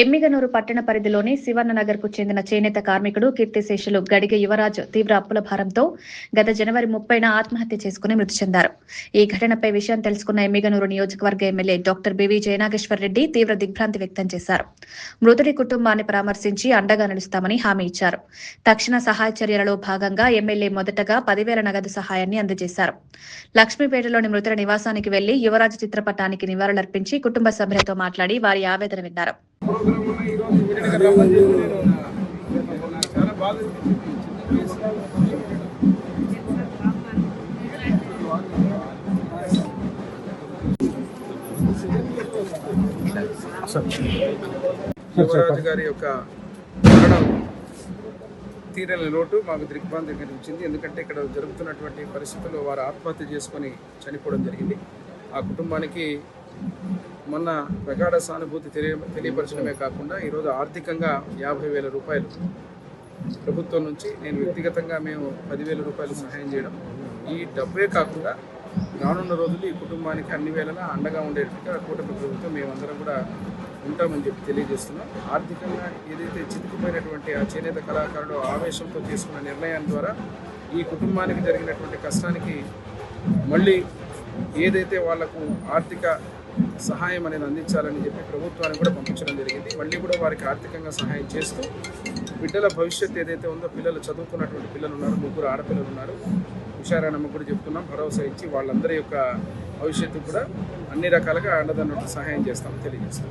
ఎమ్మిగనూరు పట్టణ పరిధిలోని శివన్ననగర్కు చెందిన చేనేత కార్మికుడు కీర్తిశేషులు గడిగ యువరాజ్ తీవ్ర అప్పుల భారంతో గత జనవరి ముప్పైన ఆత్మహత్య చేసుకుని మృతి చెందారు. ఈ ఘటనపై విషయం తెలుసుకున్న ఎమ్మిగనూరు నియోజకవర్గ MLA doctor B V Jayanageshwar Reddy తీవ్ర దిగ్భ్రాంతి వ్యక్తం చేశారు. మృతుడి కుటుంబాన్ని పరామర్శించి అండగా నిలుస్తామని హామీ ఇచ్చారు. తక్షణ సహాయ చర్యలలో భాగంగా ఎమ్మెల్యే మొదటగా పదివేల నగదు సహాయాన్ని అందజేశారు. లక్ష్మీపేటలోని మృతుల నివాసానికి వెళ్ళి యువరాజు చిత్రపటానికి నివాళులర్పించి కుటుంబ సభ్యులతో మాట్లాడి వారి ఆవేదన విన్నారు. ప్రోగ్రామ్ ఈరోజు రమ్మని చెప్పి నేను చాలా బాధ అనిపించింది. యువరాజు గారి యొక్క మరణం తీరని లోటు మాకు దిగ్భ్రాంతి కలిగించింది ఎందుకంటే ఇక్కడ జరుగుతున్నటువంటి పరిస్థితుల్లో వారు ఆత్మహత్య చేసుకొని చనిపోవడం జరిగింది ఆ కుటుంబానికి మొన్న ప్రగాఢ సానుభూతి తెలియ తెలియపరచడమే కాకుండా ఈరోజు ఆర్థికంగా యాభై వేల రూపాయలు. ప్రభుత్వం నుంచి నేను వ్యక్తిగతంగా మేము పదివేల రూపాయలు సహాయం చేయడం. ఈ డబ్బే కాకుండా రానున్న రోజులు ఈ కుటుంబానికి అన్ని వేళలా అండగా ఉండేట్టుగా కూటమి ప్రభుత్వం మేమందరం కూడా ఉంటామని చెప్పి తెలియజేస్తున్నాం. ఆర్థికంగా ఏదైతే చితికిపోయినటువంటి ఆ చేనేత కళాకారుడు ఆవేశంతో తీసుకున్న నిర్ణయం ద్వారా ఈ కుటుంబానికి జరిగినటువంటి కష్టానికి మళ్ళీ ఏదైతే వాళ్ళకు ఆర్థిక సహాయం అనేది అందించాలని చెప్పి ప్రభుత్వానికి కూడా పంపించడం జరిగింది. మళ్ళీ కూడా వారికి ఆర్థికంగా సహాయం చేస్తూ బిడ్డల భవిష్యత్తు ఏదైతే ఉందో పిల్లలు చదువుకున్నటువంటి పిల్లలు ఉన్నారు ముగ్గురు ఆడపిల్లలు ఉన్నారు. హుషారానమ్మ కూడా చెప్తున్నాం భరోసా ఇచ్చి వాళ్ళందరి యొక్క భవిష్యత్తు కూడా అన్ని రకాలుగా అండదన్నట్టు సహాయం చేస్తాం తెలియజేస్తాం.